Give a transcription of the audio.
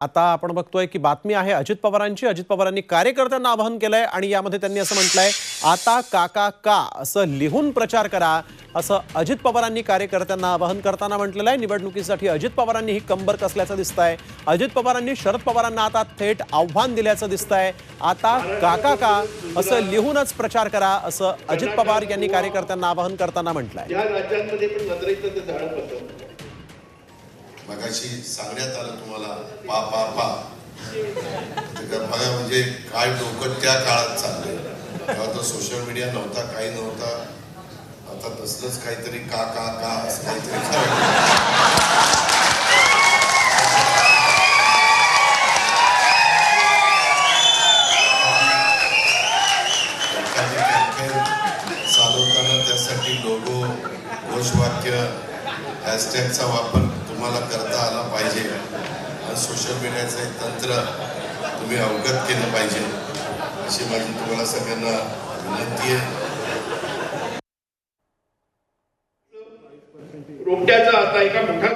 आता आपण बघतोय की बातमी आहे अजित पवारांची. अजित पवारांनी कार्यकर्त्यांना आवाहन केलंय आणि यामध्ये त्यांनी असं म्हटलंय आता काका का? असं लिहून प्रचार करा असं अजित पवारांनी कार्यकर्त्यांना आवाहन करताना म्हटलेलं आहे. निवडणुकीसाठी अजित पवारांनी ही कंबर कसल्याचं दिसतंय? अजित पवारांनी शरद पवारांना आता थेट आव्हान दिल्याचं दिसतंय. आता काका का? असं लिहूनच प्रचार करा असं अजित पवार यांनी कार्यकर्त्यांना आवाहन करताना म्हटलंय. मगाशी सांगण्यात आलं तुम्हाला पा पा पा. बघा म्हणजे काय डोकं त्या काळात चाललंय. तेव्हा तर सोशल मीडिया नव्हता काही नव्हता. आता तसलंच काहीतरी का का का असं काहीतरी चालवताना त्यासाठी लोगो घोषवाक्य हॅशटॅगचा वापर तुम्हाला करता आला पाहिजे. आणि सोशल मीडियाचं एक तंत्र तुम्ही अवगत केलं पाहिजे. अशी माझी तुम्हाला सगळ्यांना विनंती आहे. रोपट्याचा आता एका मोठ्या